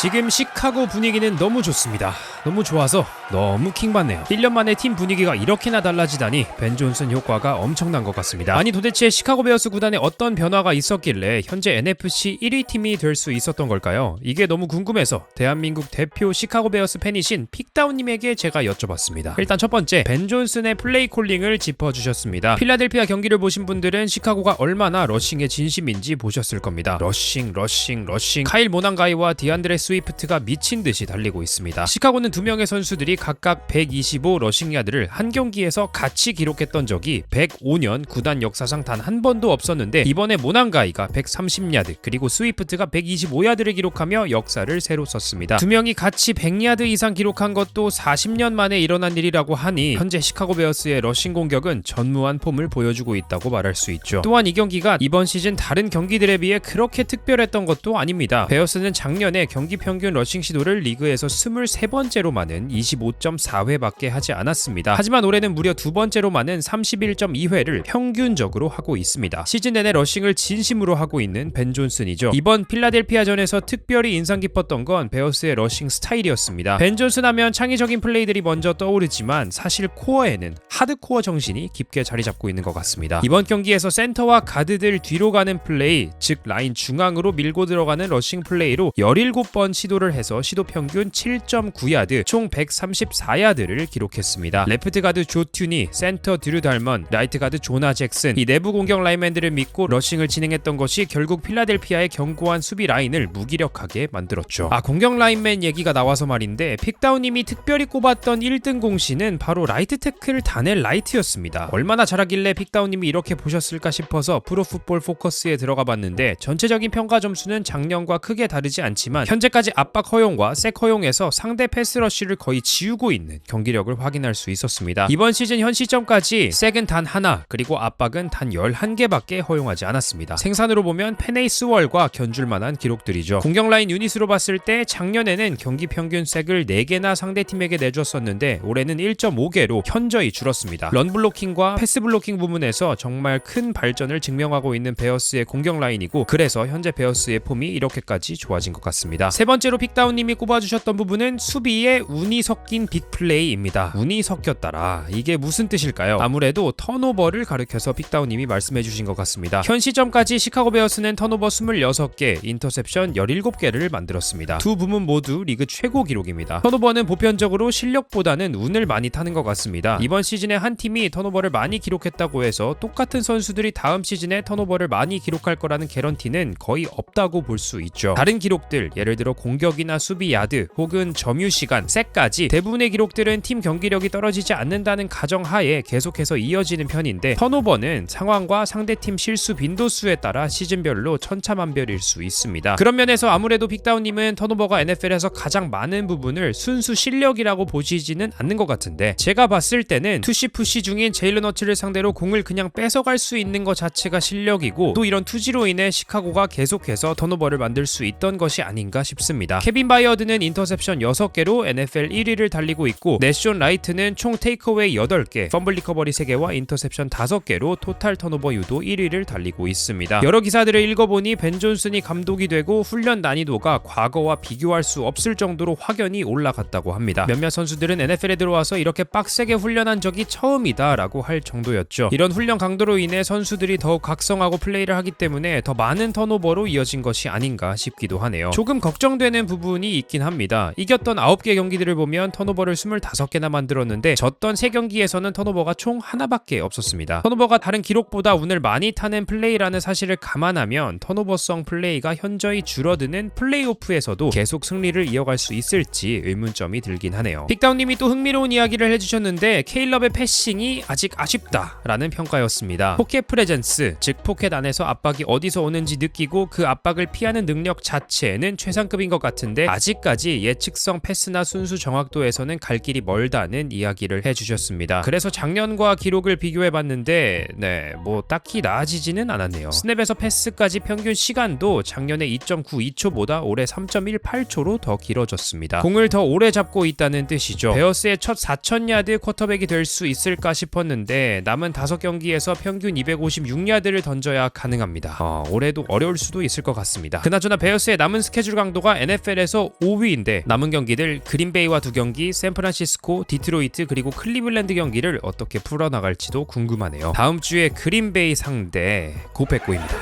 지금 시카고 분위기는 너무 좋습니다. 너무 좋아서 너무 킹받네요. 1년 만에 팀 분위기가 이렇게나 달라지다니 벤 존슨 효과가 엄청난 것 같습니다. 아니 도대체 시카고 베어스 구단에 어떤 변화가 있었길래 현재 NFC 1위 팀이 될 수 있었던 걸까요? 이게 너무 궁금해서 대한민국 대표 시카고 베어스 팬이신 픽다운님에게 제가 여쭤봤습니다. 일단 첫 번째 벤 존슨의 플레이 콜링을 짚어주셨습니다. 필라델피아 경기를 보신 분들은 시카고가 얼마나 러싱의 진심인지 보셨을 겁니다. 러싱, 러싱, 러싱. 카일 모난가이와 디안드레 스위프트가 미친 듯이 달리고 있습니다. 시카고는 두 명의 선수들이 각각 125 러싱 야드를 한 경기에서 같이 기록했던 적이 105년 구단 역사상 단 한 번도 없었는데 이번에 모난가이가 130 야드 그리고 스위프트가 125 야드를 기록하며 역사를 새로 썼습니다. 두 명이 같이 100 야드 이상 기록한 것도 40년 만에 일어난 일이라고 하니 현재 시카고 베어스의 러싱 공격은 전무한 폼을 보여주고 있다고 말할 수 있죠. 또한 이 경기가 이번 시즌 다른 경기들에 비해 그렇게 특별했던 것도 아닙니다. 베어스는 작년에 경기 평균 러싱 시도를 리그에서 23번째 로 많은 25.4회밖에 하지 않았습니다. 하지만 올해는 무려 두 번째로 많은 31.2회를 평균적으로 하고 있습니다. 시즌 내내 러싱을 진심으로 하고 있는 벤 존슨이죠. 이번 필라델피아전에서 특별히 인상 깊었던 건 베어스의 러싱 스타일이었습니다. 벤 존슨 하면 창의적인 플레이들이 먼저 떠오르지만 사실 코어에는 하드코어 정신이 깊게 자리 잡고 있는 것 같습니다. 이번 경기에서 센터와 가드들 뒤로 가는 플레이, 즉 라인 중앙으로 밀고 들어가는 러싱 플레이로 17번 시도를 해서 시도 평균 7.9야드, 총 134야드를 기록했습니다. 레프트 가드 조 튜니, 센터 드류 달먼, 라이트 가드 조나 잭슨, 이 내부 공격 라인맨들을 믿고 러싱을 진행했던 것이 결국 필라델피아의 견고한 수비 라인을 무기력하게 만들었죠. 아 공격 라인맨 얘기가 나와서 말인데 픽다운님이 특별히 꼽았던 1등 공신은 바로 라이트 태클 다넬 라이트였습니다. 얼마나 잘하길래 픽다운님이 이렇게 보셨을까 싶어서 프로풋볼 포커스에 들어가 봤는데 전체적인 평가 점수는 작년과 크게 다르지 않지만 현재까지 압박 허용과 색 허용에서 상대 패스 러쉬를 거의 지우고 있는 경기력을 확인할 수 있었습니다. 이번 시즌 현 시점까지 색은 단 하나 그리고 압박은 단 11개밖에 허용하지 않았습니다. 생산으로 보면 페네이스월과 견줄 만한 기록들이죠. 공격 라인 유닛으로 봤을 때 작년에는 경기 평균 색을 4개나 상대팀에게 내줬었는데 올해는 1.5개로 현저히 줄었습니다. 런 블로킹과 패스 블로킹 부분에서 정말 큰 발전을 증명하고 있는 베어스의 공격 라인이고 그래서 현재 베어스의 폼이 이렇게까지 좋아진 것 같습니다. 세 번째로 픽다운님이 꼽아주셨던 부분은 수비 에 운이 섞인 빅 플레이입니다. 운이 섞였다라 이게 무슨 뜻일까요? 아무래도 턴오버를 가리켜서 픽다운님이 말씀해주신 것 같습니다. 현 시점까지 시카고 베어스는 턴오버 26개, 인터셉션 17개를 만들었습니다. 두 부문 모두 리그 최고 기록입니다. 턴오버는 보편적으로 실력보다는 운을 많이 타는 것 같습니다. 이번 시즌에 한 팀이 턴오버를 많이 기록했다고 해서 똑같은 선수들이 다음 시즌에 턴오버를 많이 기록할 거라는 개런티는 거의 없다고 볼 수 있죠. 다른 기록들, 예를 들어 공격이나 수비 야드 혹은 점유 시간, 색까지 대부분의 기록들은 팀 경기력이 떨어지지 않는다는 가정하에 계속해서 이어지는 편인데 턴오버는 상황과 상대팀 실수 빈도수에 따라 시즌별로 천차만별일 수 있습니다. 그런 면에서 아무래도 빅다운님은 턴오버가 NFL에서 가장 많은 부분을 순수 실력이라고 보시지는 않는 것 같은데 제가 봤을 때는 투시 푸시 중인 제일런 어츠를 상대로 공을 그냥 뺏어갈 수 있는 것 자체가 실력이고 또 이런 투지로 인해 시카고가 계속해서 턴오버를 만들 수 있던 것이 아닌가 싶습니다. 케빈 바이어드는 인터셉션 6개로 NFL 1위를 달리고 있고 내션 라이트는 총 테이크어웨이 8개, 펌블 리커버리 3개와 인터셉션 5개로 토탈 턴오버 유도 1위를 달리고 있습니다. 여러 기사들을 읽어보니 벤 존슨이 감독이 되고 훈련 난이도가 과거와 비교할 수 없을 정도로 확연히 올라갔다고 합니다. 몇몇 선수들은 NFL에 들어와서 이렇게 빡세게 훈련한 적이 처음이다 라고 할 정도였죠. 이런 훈련 강도로 인해 선수들이 더욱 각성하고 플레이를 하기 때문에 더 많은 턴오버로 이어진 것이 아닌가 싶기도 하네요. 조금 걱정되는 부분이 있긴 합니다. 이겼던 9개 경기들을 보면 턴오버를 25개나 만들었는데 졌던 3경기에서는 턴오버가 총 하나밖에 없었습니다. 턴오버가 다른 기록보다 운을 많이 타는 플레이라는 사실을 감안하면 턴오버성 플레이가 현저히 줄어드는 플레이오프에서도 계속 승리를 이어갈 수 있을지 의문점이 들긴 하네요. 픽다운님이 또 흥미로운 이야기를 해주셨는데 케일럽의 패싱이 아직 아쉽다라는 평가였습니다. 포켓 프레젠스, 즉 포켓 안에서 압박이 어디서 오는지 느끼고 그 압박을 피하는 능력 자체는 최상급인 것 같은데 아직까지 예측성 패스나 스피드나 순수 정확도에서는 갈 길이 멀다는 이야기를 해주셨습니다. 그래서 작년과 기록을 비교해봤는데 네, 뭐 딱히 나아지지는 않았네요. 스냅에서 패스까지 평균 시간도 작년에 2.92초보다 올해 3.18초로 더 길어졌습니다. 공을 더 오래 잡고 있다는 뜻이죠. 베어스의 첫 4,000야드 쿼터백이 될 수 있을까 싶었는데 남은 5경기에서 평균 256야드를 던져야 가능합니다. 어, 올해도 어려울 수도 있을 것 같습니다. 그나저나 베어스의 남은 스케줄 강도가 NFL에서 5위인데 남은 경기들 그린베이와 두 경기, 샌프란시스코, 디트로이트 그리고 클리블랜드 경기를 어떻게 풀어나갈지도 궁금하네요. 다음 주에 그린베이 상대 고백고입니다.